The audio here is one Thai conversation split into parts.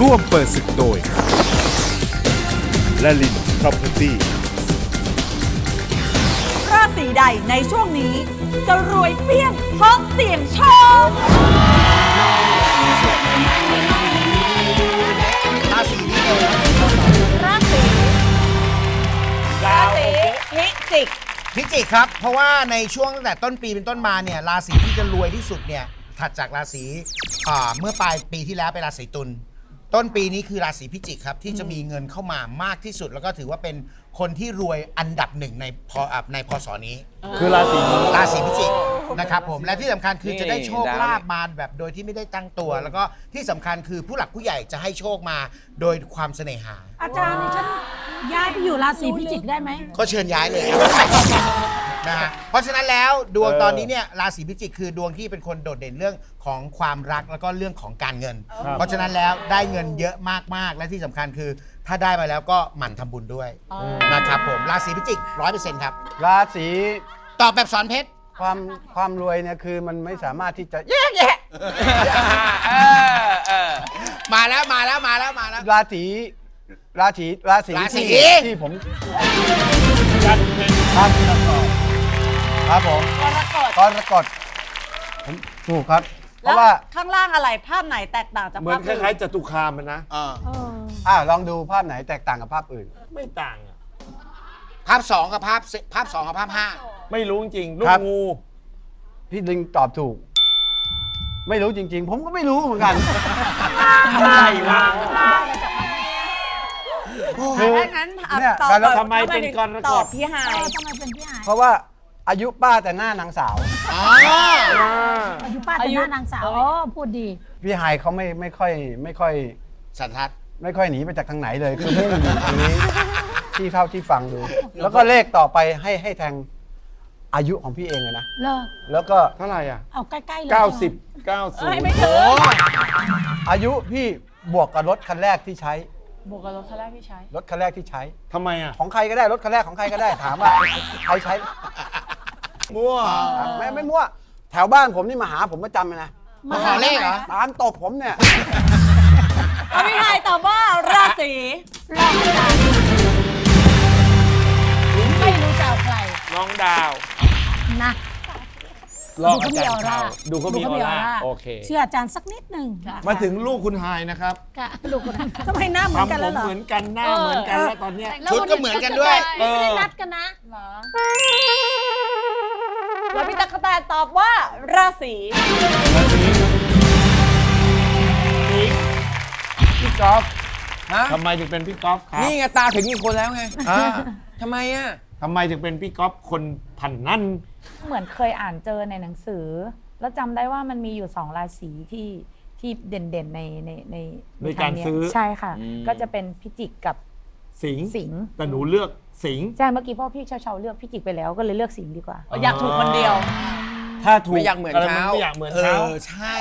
ร่วมเปิดศึกโดยและลิน Property ราศีใดในช่วงนี้ จะรวยเปี้ยงเพราะเสี่ยงโชคราศีนี้เลยราศีราศีพิจิกพิจิกครับ เพราะว่าในช่วงตั้งแต่ต้นปีเป็นต้นมาเนี่ยราศีที่จะรวยที่สุดเนี่ยถัดจากราศีอ่าเมื่อปลายปีที่แล้วเป็นราศีตุล ต้นปีนี้คือราศีพิจิกครับ ที่จะมีเงินเข้ามามากที่สุด แล้วก็ถือว่าเป็นคนที่รวยอันดับหนึ่งในพออ่าในพศนี้ คือราศีนี้ ราศีพิจิกนะครับผมและที่สำคัญคือนี่จะได้โชคดาวลาภมาแบบโดยที่ไม่ได้ตั้งตัว แล้วก็ที่สำคัญคือผู้หลักผู้ใหญ่จะให้โชคมาโดยความเสน่หา อาจารย์นี่ฉันย้ายไปอยู่ราศีพิจิกได้ไหม ก็เชิญย้ายเลย นะฮะเพราะฉะนั้นแล้วดวงตอนนี้เนี่ยราศีพิจิกคือดวงที่เป็นคนโดดเด่นเรื่องของความรักแล้วก็เรื่องของการเงิน เพราะฉะนั้นแล้วได้เงินเยอะมากๆ และที่สำคัญคือ ถ้าได้มาแล้วก็หมั่นทำบุญด้วยนะครับผมราศีพิจิกร้อยเปอร์เซ็นต์ครับราศีตอบแบบสอนเพชร ความความรวยเนี่ยคือมันไม่สามารถที่จะแยกแยะเออเออมาแล้วมาแล้วมาแล้วมาแล้ว ราศีราศีราศีราศี ที่ที่ผมครับ ครับผมกรกฎกรกฎผมถูกครับ เพแล้วราะว่าข้างล่างอะไรภาพไหนแตกต่างจากเหมือภานพคล้ายๆจตุคามมันนะเอออ่าลองดูภาพไหนแตกต่างกับภาพอื่น ไม่ต่างอะภาพสองกับภาพสิภาพสองกับภาพห้าไม่รู้จริงๆลูกครับ งู พี่ลิงตอบถูก ไม่รู้จริง ๆ ผมก็ไม่รู้เหมือนกันอะไรวะคือถ้างั้นอะเนี่ยตอบแล้วทำไมเป็นกรกฎ ตอบพี่หายเออทำไมเป็นพี่หายเพราะว่า อายุป้าแต่หน้านางสาวอ๋ออายุป้าแต่หน้านางสาวอ๋อพูดดีพี่ไฮายเขาไม่ไม่ค่อยไม่ค่อย สันทัด ไม่ค่อยหนีไปจากทางไหนเลยคือมุ่งอยู่ตรงนี้ ที่เท่าที่ฟังดู แล้วก็เลขต่อไปให้ให้แทงอายุของพี่เองเลยนะ เลิกแล้วก็เท่าไหร่อะเอาใกล้ๆเลย90 90ไม่ถึงอายุพี่บวกกับรถคันแรกที่ใช้ บวกกับรถคันแรกที่ใช้ รถคันแรกที่ใช้ ทำไมอะ ของใครก็ได้รถคันแรกของใครก็ได้ถามว่าใครใช้ มั่วไม่ไม่มั่ว แถวบ้านผมนี่มาหาผมประจำเลยนะมาขอเลขเหรอ ตามตบผมเนี่ยเอาพี่หายตอบว่าราศีลองอาจารย์ไม่รู้จะเอาใครน้องดาวนะลองดูอาเขามีจารออย์ร่าเขาดูเขามีออร่าโอเค เชื่ออาจารย์สักนิดหนึ่งมาถึงลูกคุณไฮายนะครับค่ะลูกคนนั้นทำไมหน้าเหมือนกันทำผแล้วมเหรอเหมือนกันหน้าเหมือนกันแล้วตอนเนี้ยชุดก็เหมือนกันด้วยไม่ได้นัดกันนะ แล้วพี่ตั๊กแตนตอบว่าราศีพี่กอล์ฟฮะทำไมถึงเป็นพี่ก๊อฟครับนี่ไงตาถึงอีกคนแล้วไงอ่าทำไมอะทำไมถึงเป็นพี่ก๊อฟคนพันนั่น เหมือนเคยอ่านเจอในหนังสือ แล้วจำได้ว่ามันมีอยู่สองราศีที่ที่เด่นๆในในในในการทงเยซื้อ ใช่ค่ะอืมก็จะเป็นพิจิกกับสิงห์สิงห์แต่หนูเลือก สิงห์ใช่เมื่อกี้พ่อพี่เชาๆเลือกพิจิกไปแล้วก็เลยเลือกสิงห์ดีกว่า อยากถูกคนเดียว ถ้าถูกไม่อยากเหมือนะไรเขาไม่อยากเหมือนเอเขาอใช่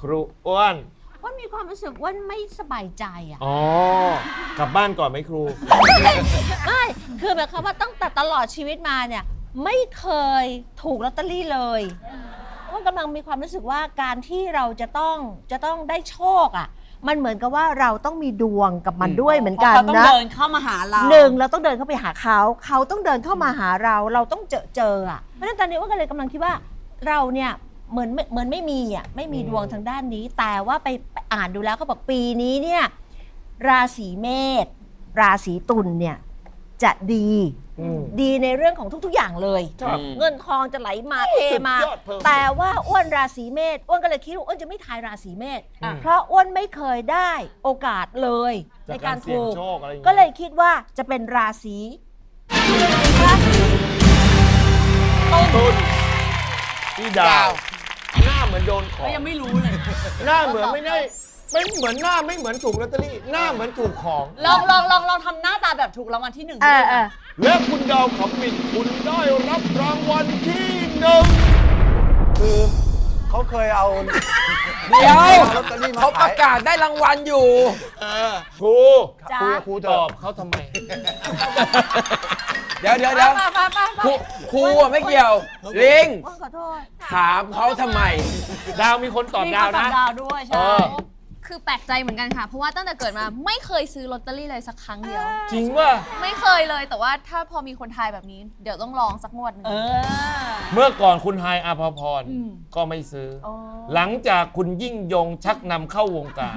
ครูอ้วนว่ามีความรู้สึกว่าไม่สบายใจอะอ๋อกลับบ้านก่อนไหมครูไม่คือหมายความว่าตั้งแต่ตลอดชีวิตมาเนี่ย ไม่เคยถูกลอตเตอรี่เลยว่ากำลังมีความรู้สึกว่าการที่เราจะต้องจะต้องได้โชคอะ มันเหมือนกับว่าเราต้องมีดวงกับมันด้วยเหมือนกันเขาต้องนะเดินเข้ามาหาเราหนึ่งเราต้องเดินเข้าไปหาเขา เขาต้องเดินเข้ามาหาเรา เราต้องเจอเจออะเพราะฉะนั้นตอนนี้ว่าก็เลยกำลังคิดว่าเราเนี่ยเหมือนเหมือนไม่มีอะไม่มีดวงทางด้านนี้ แต่ว่าไปไปอ่านดูแล้วเขาบอกปีนี้เนี่ย ราศีเมษราศีตุลเนี่ยจะดีอืม ดีในเรื่องของทุก ๆ อย่างเลย ครับ เงินทองจะไหลมาเทสุดมายอดเพิ่ม แต่ว่าอ้วนราศีเมษอ้วนก็เลยคิดว่าอ้วนจะไม่ทายราศีเมษอืม เพราะอ้วนไม่เคยได้โอกาสเลยในจากกาการรเสี่ยงถูกโชคอะไรอย่างก็เงี้ยเลยคิดว่าจะเป็นราศีราศีตุนพี่ดาดาววหน้าเหมือนโดนของก็ยังไม่รู้เลย หน้าเหมือนไม่ได้ ไม่เหมือนหน้าไม่เหมือนถูกลอตเตอรี่หน้าเหมือนถูกของลองลองลองลองทำหน้าตาแบบถูกรางวัลที่หนึ่งเออเออและคุณดาวขำมินคุณได้รับรางวัลที่หนึ่งคือเขาเคยเอาเดี๋ยวลอตเตอรี่มาเขาปขาระยกาศได้รางวัลอยู่ครูจ้าคุยกับครูเถตออะบเขาทำไม เดี๋ยวเดี๋ยวเดี๋ยวมามามามาครูครูอะไม่เกี่ยว ลิงอ้วนขอโทษถามเขาทำไม ดาวมีคนตอบมีดาวตอนะบดาวด้วยเอใช่อ คือแปลกใจเหมือนกันค่ะ เพราะว่าตั้งแต่เกิดมาไม่เคยซื้อลอตเตอรี่เลยสักครั้งเดียว จริงป่ะไม่เคยเลยแต่ว่าถ้าพอมีคนทายแบบนี้ เดี๋ยวต้องลองสักงวดหนึง เออ เมื่อก่อนคุณไฮายอาภพรอืม ก็ไม่ซื้อออหลังจากคุณยิ่งยงชักนำเข้าวงการ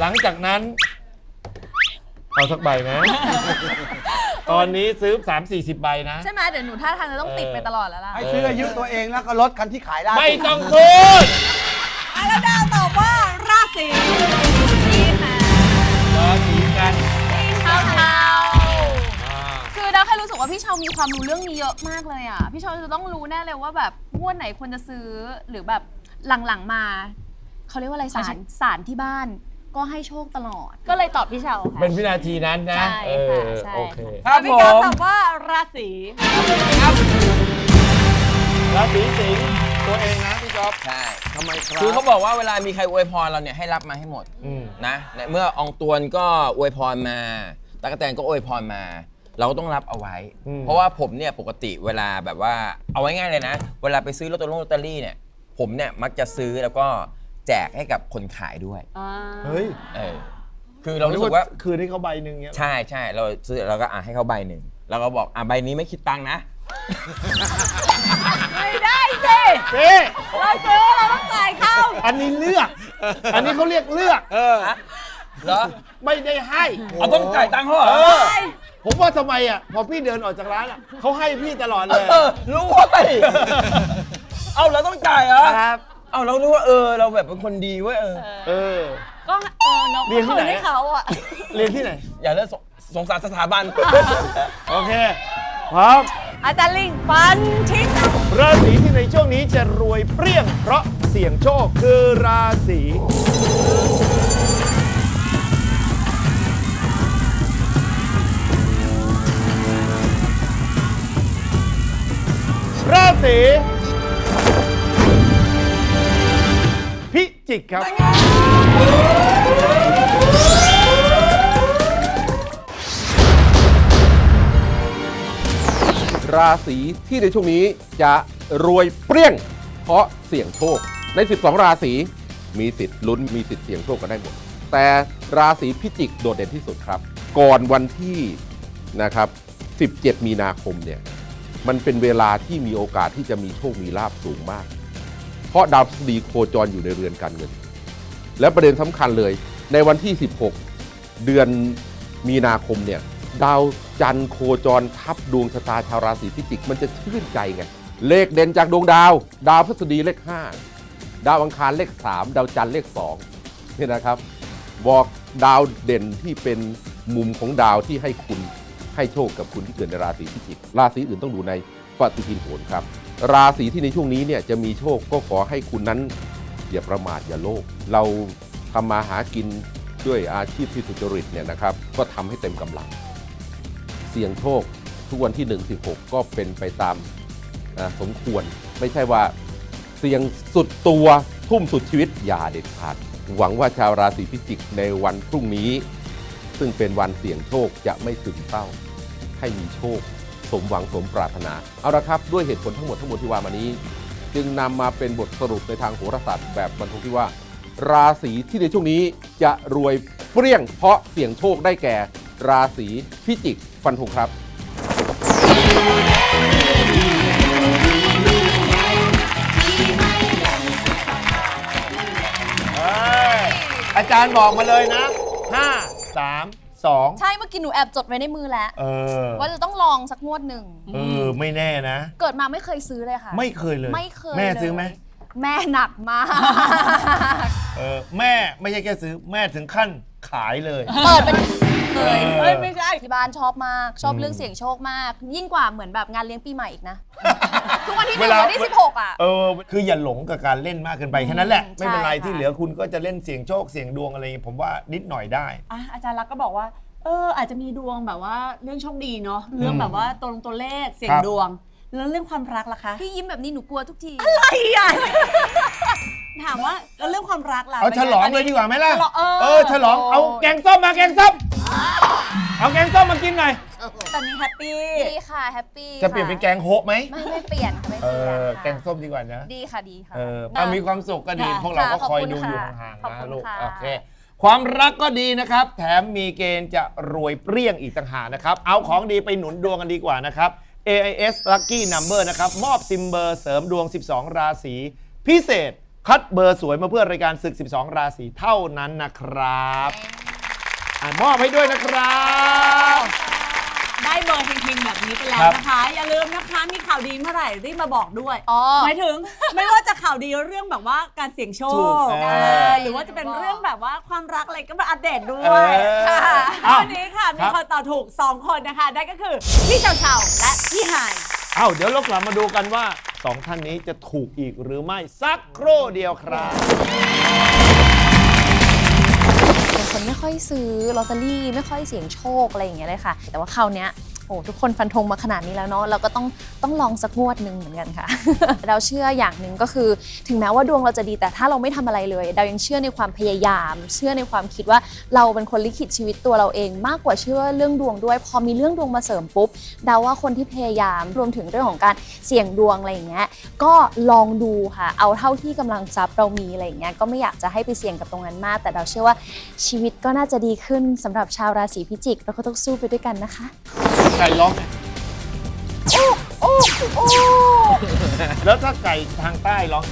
หลังจากนั้น เอาสักใบไหม ตอนนี้ซื้อ 3 4 0 ใบนะ ใช่ไหมเดี๋ยวหนูท่าทางจะต้องติดไปตลอดแล้วล่ะให้ซื้ออายุตัวเองแล้วก็ลดคันที่ขายได้ไม่ต้องพูด อะแล้วดาวตอบว่า ราศีนี่ค่ะราศีกันพี่เชาเชาคือดาวแค่รู้สึกว่าพี่เชามีความรู้เรื่องนี้เยอะมากเลยอะ พี่เชาจะต้องรู้แน่เลยว่าแบบงวดไหนควรจะซื้อหรือแบบหลังๆมาเขาเรียกว่าอะไรสารสารที่บ้าน ก็ให้โชคตลอด ก็เลยตอบพี่เชาค่ะ เป็นวินาทีนั้นนะ ใช่เอค่ะอ ใช่ โอเค ครับพี่ผกาวมตอบว่าราศี ราศีสิงห์ตัวเองนะพี่จ๊ อบใช่ทำไมครับ คือเขาบอกว่าเวลามีใครอวยพรเราเนี่ยให้รับมาให้หมดอืม นะในเมื่ออองตวนก็อวยพรมาตากแตนก็อวยพรมา เราก็ต้องรับเอาไว้ อืม เพราะว่าผมเนี่ยปกติเวลาแบบว่าเอาไว้ง่ายเลยนะ เวลาไปซื้อลอตเตอรี่ลอตเตอรี่เนี่ย ผมเนี่ยมักจะซื้อแล้วก็แจกให้กับคนขายด้วยเฮ้ยเออคือเรารู้สึกว่า คืนให้เขาใบหนึ่งเนี้ย ใช่ใช่เราซื้อเราก็อะให้เขาใบหนึ่งแล้วก็บอกอะใบนี้ไม่คิดตังค์นะ ไม่ได้สิเอ๊ะเราซื้อเราต้องจ่ายเข้าอันนี้เลือก อันนี้เขาเรียกเลือกเหรอไม่ได้ให้ เอาต้องจ่ายตังค์เขาเหรอเออ ผมว่าทำไมอะ พอพี่เดินออกจากร้านอะเขาให้พี่ตลอดเลยเออรู้ว่าไปเอาเราต้องจ่ายเหรอครับ เอาเรารู้ว่าเออ เราแบบเป็นคนดีเว้ยเออ เออ ก็เออเนาะเรียนที่ไหนคืให้เขาอะ เรียนที่ไหน อย่าเลิกสงสงสารสถาบัน โอเคพร้อม อาจารย์ลิงฟันทิ้งราศีที่ในช่วงนี้จะรวยเปรี้ยง เพราะเสี่ยงโชคคือราศีราศีพิจิกครับ ราศีที่ในช่วงนี้จะรวยเปรี้ยง เพราะเสี่ยงโชค ใน 12 ราศีมีสิทธิ์ลุ้นมีสิทธิ์เสี่ยงโชคกันได้หมด แต่ราศีพิจิกโดดเด่นที่สุดครับ ก่อนวันที่นะครับ 17 มีนาคมเนี่ยมันเป็นเวลาที่มีโอกาสที่จะมีโชคมีลาบสูงมาก เพราะดาวพฤหัสบดีโคจรอยู่ในเรือนการเงิน และประเด็นสำคัญเลยในวันที่ 16 เดือนมีนาคมเนี่ย ดาวจันทร์โคจรทับดวงชะตาชาวราศีพิจิก มันจะชื่นใจไง เลขเด่นจากดวงดาว ดาวพฤหัสบดีเลข 5 ดาวอังคารเลข 3 ดาวจันทร์เลข2นี่นะครับ บอกดาวเด่นที่เป็นมุมของดาวที่ให้คุณให้โชคกับคุณที่เกิดในราศีพิจิก ราศีอื่นต้องดูในปฏิทินโหรครับ ราศีที่ในช่วงนี้เนี่ยจะมีโชคก็ขอให้คุณนั้นอย่าประมาทอย่าโลภเราทำมาหากินด้วยอาชีพที่สุจริตเนี่ยนะครับ ก็ทำให้เต็มกำลัง สี่ยงโชคทุกวันที่ 1 16 ก็เป็นไปตามสมควร ไม่ใช่ว่าเสี่ยงสุดตัวทุ่มสุดชีวิตอย่าเด็ดขาด หวังว่าชาวราศีพิจิกในวันพรุ่งนี้ ซึ่งเป็นวันเสี่ยงโชคจะไม่ซึมเศร้า ให้มีโชค สมหวังสมปรารถนา เอาละครับ ด้วยเหตุผลทั้งหมดทั้งมวลที่ว่ามานี้ จึงนำมาเป็นบทสรุปในทางโหราศาสตร์แบบบรรทงที่ว่า ราศีที่ในช่วงนี้จะรวยเปรี้ยงเพราะเสี่ยงโชคได้แก่ ราศีพิจิก ฟันธงครับ อาจารย์บอกมาเลยนะ 5 3 2 ใช่เมื่อกี้หนูแอบจดไว้ในมือแล้ว เออ ว่าจะต้องลองสักงวดหนึ่ง เออ ไม่แน่นะ เกิดมาไม่เคยซื้อเลยค่ะ ไม่เคยเลย ไม่เคยแม่เลยซื้อไหมแม่หนักมาก เออ แม่ไม่ใช่แค่ซื้อ แม่ถึงขั้นขายเลย เปิดเป็น เลยเออเฮ้ยไม่ใช่ที่บ้านชอบมากชอบอืมเรื่องเสียงโชคมาก ยิ่งกว่าเหมือนแบบงานเลี้ยงปีใหม่อีกนะ ทุกวันที่หเวนึ่งลาวันที่สิบหกอะ เออคืออย่าหลงกับการเล่นมากเกินไปแค่นั้นแหละอืมไม่เป็นไรใช่ค่ะ ที่เหลือคุณก็จะเล่นเสียงโชคเสียงดวงอะไรอย่างงี้ผมว่านิดหน่อยได้ อะอาจารย์รักษณ์ก็บอกว่า เออ อาจจะมีดวงแบบว่าเรื่องโชคดีเนาะเรื่องแบบว่าตัวลงตัวเลขเสี่ยคงรับ ดวง แล้วเรื่องความรักล่ะคะพี่ยิ้มแบบนี้หนูกลัวทุกทีอะไรอะถามว่าแล้วเรื่องความรักล่ะเอาป็นฉไงลองนเลยนี้ดีกว่าไหมล่ะ ฉลองเออ เออฉลองเอาแกงส้มมาแกงส้ม เอาแกงส้มมากินหน่อย ตอนนี้แฮปปี้ดีค่ะแฮปปี้จะเปลี่ยนเป็นแกงโฮะไหมไม่ไม่เปลี่ยนค่ะไม่เอเปลี่ยนอค่ะแกงส้มดีกว่านะ ดีค่ะดีค่ะ เออได้เอามีความสุขก็ดี ค่ะพวกเราก็ค่ะคอยขอบคุณดูอยู่ค่ะห่างขอบๆคุนะณลูก ค่ะ โอเค ความรักก็ดีนะครับ แถมมีเกณฑ์จะรวยเปรี้ยงอีกต่างหากนะครับ เอาของดีไปหนุนดวงกันดีกว่านะครับ AIS Lucky Number นะครับ มอบซิมเบอร์เสริมดวง 12 ราศี พิเศษ คัดเบอร์สวยมาเพื่อรายการศึก 12 ราศีเท่านั้นนะครับ อะมอบให้ด้วยนะครับ ได้เบอร์เฮงๆแบบนี้ไปแล้วครับนะคะ อย่าลืมนะคะมีข่าวดีเมื่อไหร่รีบมาบอกด้วยอ๋อ หมายถึง ไม่ว่าจะข่าวดีเรื่องแบบว่าการเสี่ยงโชถูกคเออเออหรือว่าจะเป็นเรื่องแบบว่าความรักอะไรก็มาอัปเดตด้วเอยอค่ะอ้าววันนี้ค่ะมีครับ คนตอบถูก 2 คนนะคะได้ก็คือพี่เฉาเฉาและพี่หายเอ้าเดี๋ยวเรากลับมาดูกันว่าสองท่านนี้จะถูกอีกหรือไม่สักครู่เดียวครับเป็น คนไม่ค่อยซื้อลอตเตอรี่ไม่ค่อยเสี่ยงโชคอะไรอย่างเงี้ยเลยค่ะ แต่ว่าคราวเนี้ย โอ้ทุกคนฟันธงมาขนาดนี้แล้วเนาะเราก็ต้องต้องลองสักงวดหนึ่งเหมือนกันค่ะ เราเชื่ออย่างหนึ่งก็คือ ถึงแม้ว่าดวงเราจะดีแต่ถ้าเราไม่ทำอะไรเลย เรายังเชื่อในความพยายาม เชื่อในความคิดว่าเราเป็นคนลิขิตชีวิตตัวเราเอง มากกว่าเชื่อเรื่องดวงด้วย พอมีเรื่องดวงมาเสริมปุ๊บเดาว่าคนที่พยายามรวมถึงเรื่องของการเสี่ยงดวงอะไรอย่างเงี้ยก็ลองดูค่ะเอาเท่าที่กำลังทรัพย์เรามีอะไรอย่างเงี้ยก็ไม่อยากจะให้ไปเสี่ยงกับตรงนั้นมาก แต่เราเชื่อว่าชีวิตก็น่าจะดีขึ้นสำหรับชาวราศีพิจิกเราก็ต้องสู้ไปด้วยกันนะคะ ไก่ร้องไงโอ้โอ้แล้วถ้าไก่ทางใต้ร้อง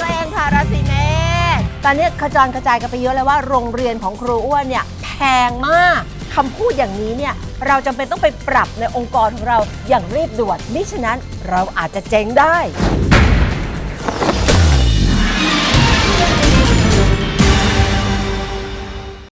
แรงค่ะราศีเมษตอนนี้ขจรกระจายกันไปเยอะเลยว่าโรงเรียนของครูอ้วนเนี่ยแพงมากคำพูดอย่างนี้เนี่ยเราจำเป็นต้องไปปรับในองค์กรของเราอย่างรีบด่วนมิฉะนั้นเราอาจจะเจ๊งได้